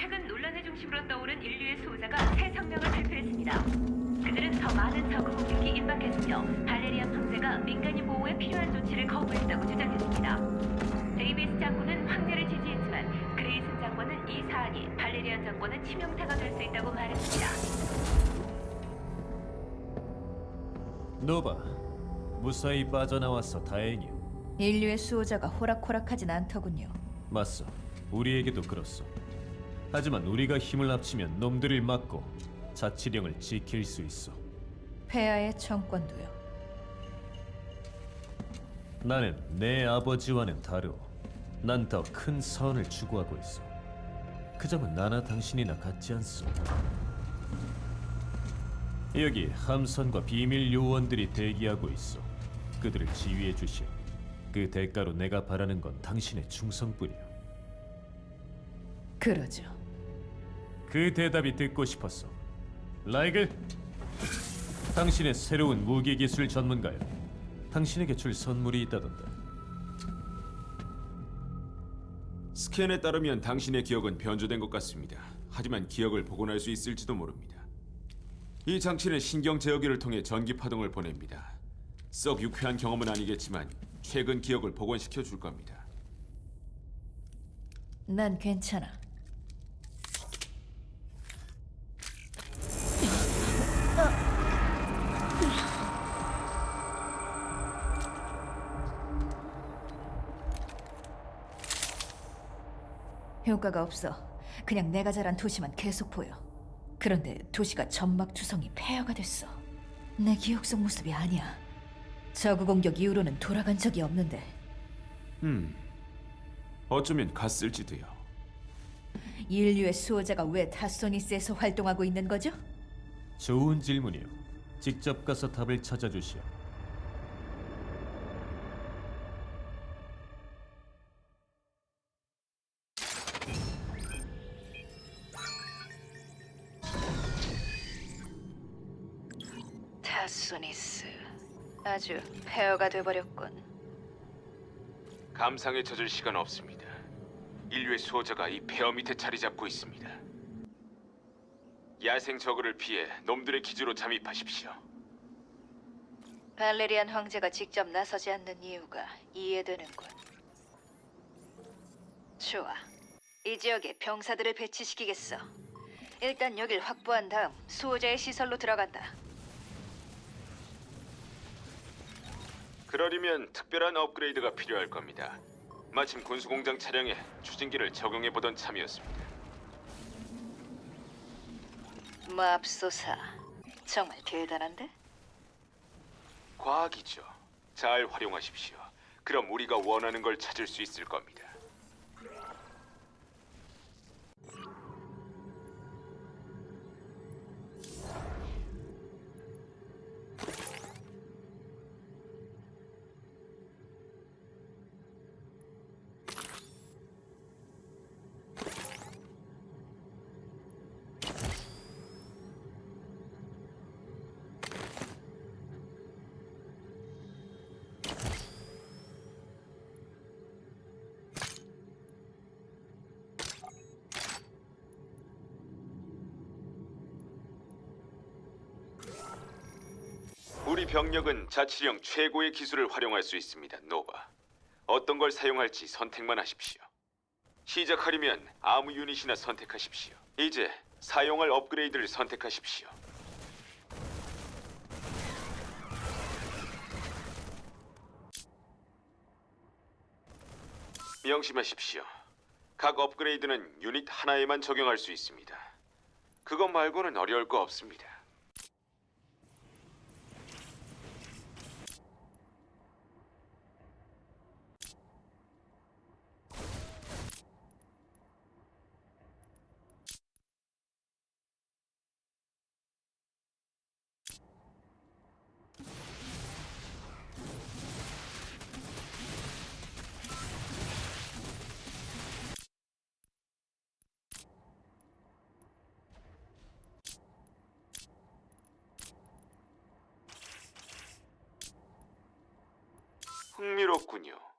최근 논란의 중심으로 떠오른 인류의 수호자가 새 성명을 발표했습니다. 그들은 더 많은 저그 공격이 임박했으며 발레리안 황제가 민간인 보호에 필요한 조치를 거부했다고 주장했습니다. 데이비스 장군은 황제를 지지했지만 그레이슨 장관은 이 사안이 발레리안 정권의 치명타가 될 수 있다고 말했습니다. 노바, 무사히 빠져나와서 다행이오. 인류의 수호자가 호락호락하진 않더군요. 맞서, 우리에게도 그렇소. 하지만 우리가 힘을 합치면 놈들을 막고 자치령을 지킬 수 있어. 폐하의 청권도요. 나는 내 아버지와는 다르오. 난 더 큰 선을 추구하고 있어. 그 점은 나나 당신이나 같지 않소. 여기 함선과 비밀 요원들이 대기하고 있어. 그들을 지휘해 주시오. 그 대가로 내가 바라는 건 당신의 충성뿐이오. 그러죠. 그 대답이 듣고 싶었어. 라이글, 당신의 새로운 무기 기술 전문가요. 당신에게 줄 선물이 있다던데. 스캔에 따르면 당신의 기억은 변조된 것 같습니다. 하지만 기억을 복원할 수 있을지도 모릅니다. 이 장치는 신경 제어기를 통해 전기 파동을 보냅니다. 썩 유쾌한 경험은 아니겠지만 최근 기억을 복원시켜 줄 겁니다. 난 괜찮아. 효과가 없어. 그냥 내가 자란 도시만 계속 보여. 그런데 도시가 점막 투성이 폐허가 됐어. 내 기억 속 모습이 아니야. 저그 공격 이후로는 돌아간 적이 없는데 어쩌면 갔을지도요. 인류의 수호자가 왜 타소니스에서 활동하고 있는 거죠? 좋은 질문이요. 직접 가서 답을 찾아주시오. 아주 폐허가 돼버렸군. 감상에 젖을 시간 없습니다. 인류의 수호자가 이 폐허 밑에 자리 잡고 있습니다. 야생 저그를 피해 놈들의 기지로 잠입하십시오. 발레리안 황제가 직접 나서지 않는 이유가 이해되는군. 좋아. 이 지역에 병사들을 배치시키겠어. 일단 여길 확보한 다음 수호자의 시설로 들어간다. 그러려면 특별한 업그레이드가 필요할 겁니다. 마침 군수공장 차량에 추진기를 적용해 보던 참이었습니다. 맙소사. 정말 대단한데? 과학이죠. 잘 활용하십시오. 그럼 우리가 원하는 걸 찾을 수 있을 겁니다. 우리 병력은 자치령 최고의 기술을 활용할 수 있습니다, 노바. 어떤 걸 사용할지 선택만 하십시오. 시작하려면 아무 유닛이나 선택하십시오. 이제 사용할 업그레이드를 선택하십시오. 명심하십시오. 각 업그레이드는 유닛 하나에만 적용할 수 있습니다. 그것 말고는 어려울 거 없습니다. 흥미롭군요.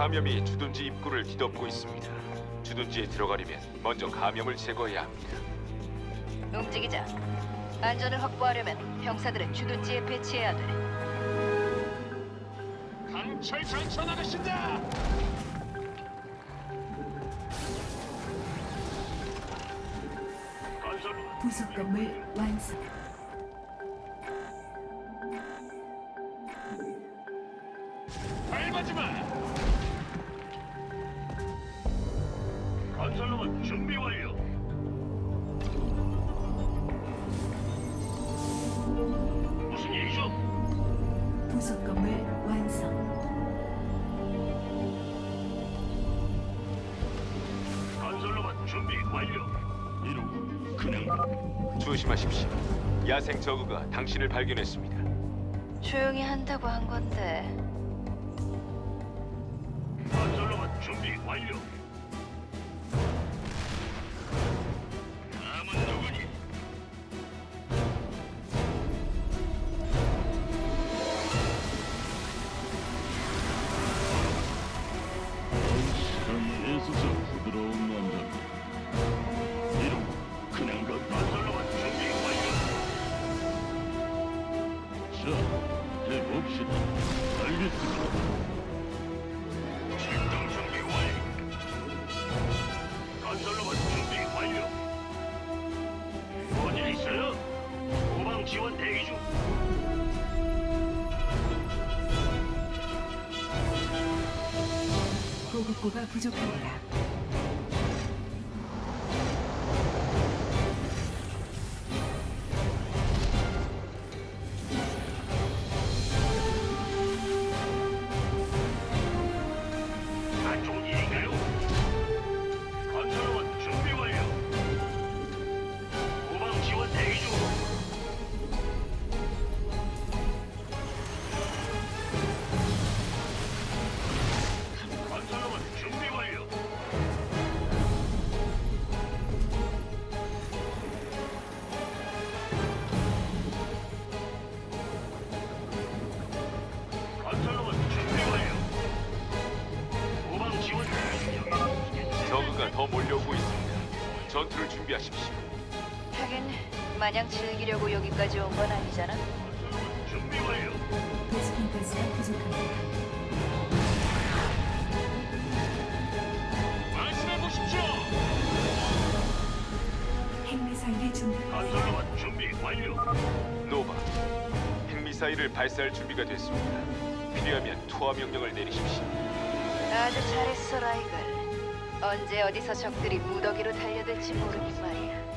감염이 주둔지 입구를 뒤덮고 있습니다. 주둔지에 들어가려면 먼저 감염을 제거해야 합니다. 움직이자. 안전을 확보하려면 병사들은 주둔지에 배치해야 돼. 강철 전차 나가신다. 부속 건물 완성. 밟아지 마. 건설로만 준비 완료. 무슨 일이죠? 부속 건물 완성. 건설로만 준비 완료. 이러고 그냥 조심하십시오. 야생 저그가 당신을 발견했습니다. 조용히 한다고 한 건데. 건설로만 준비 완료. 자 해봅시다 알겠습니다 출동 준비 완료. 건설로만 준비 완료. 뭔일 있어요? 후방 지원 대기 중. 보급고가 부족합니다. 마냥 즐기려고 여기까지 온 건 아니잖아. 준비 완료. 베스킨 가스가 부족합니다. 말씀해 보십시오. 핵미사일이 준비. 건설로만 준비 완료. 노바, 핵미사일을 발사할 준비가 됐습니다. 필요하면 투하 명령을 내리십시오. 아주 잘했어, 라이글. 언제 어디서 적들이 무더기로 달려들지 모르니 말이야.